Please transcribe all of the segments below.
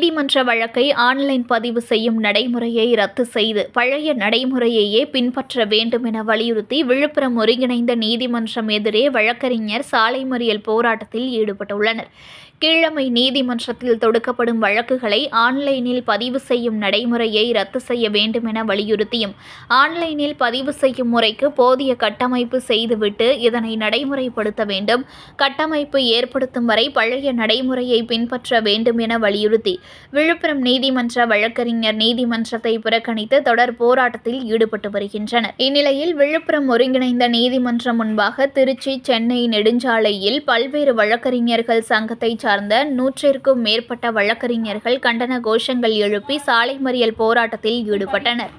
நீதிமன்ற வழக்கை ஆன்லைன் பதிவு செய்யும் நடைமுறையை ரத்து செய்து பழைய நடைமுறையையே பின்பற்ற வேண்டும் என வலியுறுத்தி விழுப்புரம் ஒருங்கிணைந்த நீதிமன்றம் எதிரே வழக்கறிஞர் சாலை மறியல் போராட்டத்தில் ஈடுபட்டுள்ளனர். கீழமை நீதிமன்றத்தில் தொடுக்கப்படும் வழக்குகளை ஆன்லைனில் பதிவு செய்யும் நடைமுறையை ரத்து செய்ய வேண்டும் என வலியுறுத்தியும் ஆன்லைனில் பதிவு செய்யும் முறைக்கு போதிய கட்டமைப்பு செய்துவிட்டு இதனை நடைமுறைப்படுத்த வேண்டும். கட்டமைப்பு ஏற்படுத்தும் வரை பழைய நடைமுறையை பின்பற்ற வேண்டும் என வலியுறுத்தி விழுப்புரம் நீதிமன்ற வழக்கறிஞர் நீதிமன்றத்தை புறக்கணித்து தொடர் போராட்டத்தில் ஈடுபட்டு வருகின்றனர். இந்நிலையில் விழுப்புரம் ஒருங்கிணைந்த நீதிமன்றம் முன்பாக திருச்சி சென்னை நெடுஞ்சாலையில் பல்வேறு வழக்கறிஞர்கள் சங்கத்தை சார்ந்த நூற்றிற்கும் மேற்பட்ட வழக்கறிஞர்கள் கண்டன கோஷங்கள் எழுப்பி சாலை மறியல் போராட்டத்தில் ஈடுபட்டனர்.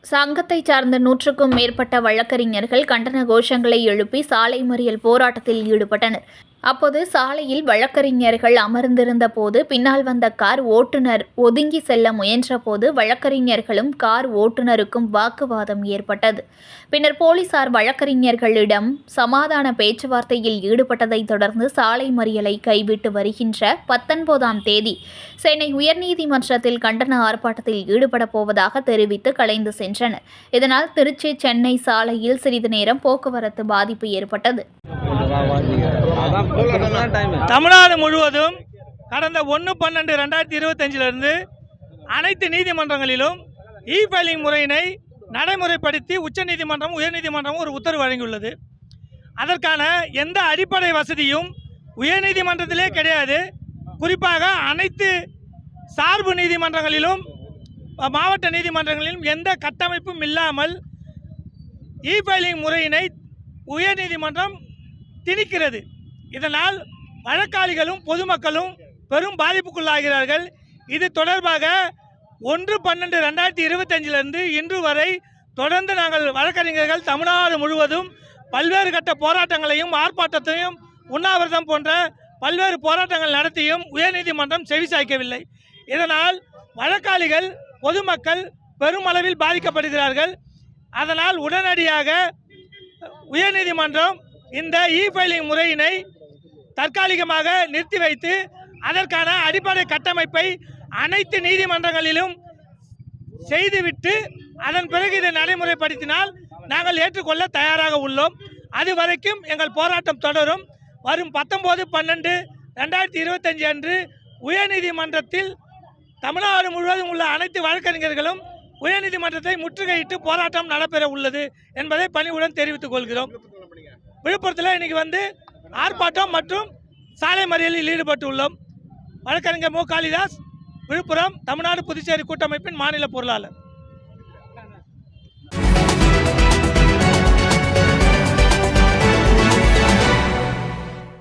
சங்கத்தை சார்ந்த நூற்றுக்கும் மேற்பட்ட வழக்கறிஞர்கள் கண்டன கோஷங்களை எழுப்பி சாலை மறியல் போராட்டத்தில் ஈடுபட்டனர். அப்போது சாலையில் வழக்கறிஞர்கள் அமர்ந்திருந்த போது பின்னால் வந்த கார் ஓட்டுநர் ஒதுங்கி செல்ல முயன்றபோது வழக்கறிஞர்களும் கார் ஓட்டுநருக்கும் வாக்குவாதம் ஏற்பட்டது. பின்னர் போலீசார் வழக்கறிஞர்களிடம் சமாதான பேச்சுவார்த்தையில் ஈடுபட்டதைத் தொடர்ந்து சாலை மறியலை கைவிட்டு வருகின்ற பத்தொன்பதாம் தேதி சென்னை உயர்நீதிமன்றத்தில் கண்டன ஆர்ப்பாட்டத்தில் ஈடுபடப் போவதாக தெரிவித்து கலைந்து சென்றனர். இதனால் திருச்சி சென்னை சாலையில் சிறிது நேரம் போக்குவரத்து பாதிப்பு ஏற்பட்டது. தமிழ்நாடு முழுவதும் கடந்த ஒன்று பன்னெண்டு ரெண்டாயிரத்தி இருபத்தஞ்சிலிருந்து அனைத்து நீதிமன்றங்களிலும் இ ஃபைலிங் முறையினை நடைமுறைப்படுத்தி உச்சநீதிமன்றம் உயர்நீதிமன்றமும் ஒரு உத்தரவு வழங்கியுள்ளது. அதற்கான எந்த அடிப்படை வசதியும் உயர்நீதிமன்றத்திலே கிடையாது. குறிப்பாக அனைத்து சார்பு நீதிமன்றங்களிலும் மாவட்ட நீதிமன்றங்களிலும் எந்த கட்டமைப்பும் இல்லாமல் இ ஃபைலிங் முறையினை உயர்நீதிமன்றம் திணிக்கிறது. இதனால் வழக்காளிகளும் பொதுமக்களும் பெரும் பாதிப்புக்குள்ளாகிறார்கள். இது தொடர்பாக ஒன்று பன்னெண்டு ரெண்டாயிரத்தி இருபத்தஞ்சிலிருந்து இன்று வரை தொடர்ந்து நாங்கள் வழக்கறிஞர்கள் தமிழ்நாடு முழுவதும் பல்வேறு கட்ட போராட்டங்களையும் ஆர்ப்பாட்டத்தையும் உண்ணாவிரதம் போன்ற பல்வேறு போராட்டங்கள் நடத்தியும் உயர்நீதிமன்றம் செவிசாய்க்கவில்லை இதனால் வழக்காளிகள் பொதுமக்கள் பெருமளவில் பாதிக்கப்படுகிறார்கள். அதனால் உடனடியாக உயர்நீதிமன்றம் இந்த இ ஃபைலிங் முறையினை தற்காலிகமாக நிறுத்தி வைத்து அதற்கான அடிப்படை கட்டமைப்பை அனைத்து நீதிமன்றங்களிலும் செய்துவிட்டு அதன் பிறகு இதை நடைமுறைப்படுத்தினால் நாங்கள் ஏற்றுக்கொள்ள தயாராக உள்ளோம். அது வரைக்கும் எங்கள் போராட்டம் தொடரும். வரும் பத்தொம்போது பன்னெண்டு ரெண்டாயிரத்தி இருபத்தஞ்சு அன்று உயர்நீதிமன்றத்தில் தமிழ்நாடு முழுவதும் உள்ள அனைத்து வழக்கறிஞர்களும் உயர்நீதிமன்றத்தை முற்றுகையிட்டு போராட்டம் நடைபெற உள்ளது என்பதை பணிவுடன் தெரிவித்துக் கொள்கிறோம். விழுப்புரத்தில் இன்னைக்கு வந்து ஆர்ப்பாட்டம் மற்றும் சாலை மறியலில் ஈடுபட்டு உள்ளோம். வழக்கறிஞர் மு. காளிதாஸ் விழுப்புரம் தமிழ்நாடு புதுச்சேரி கூட்டமைப்பின் மாநில பொருளாளர்.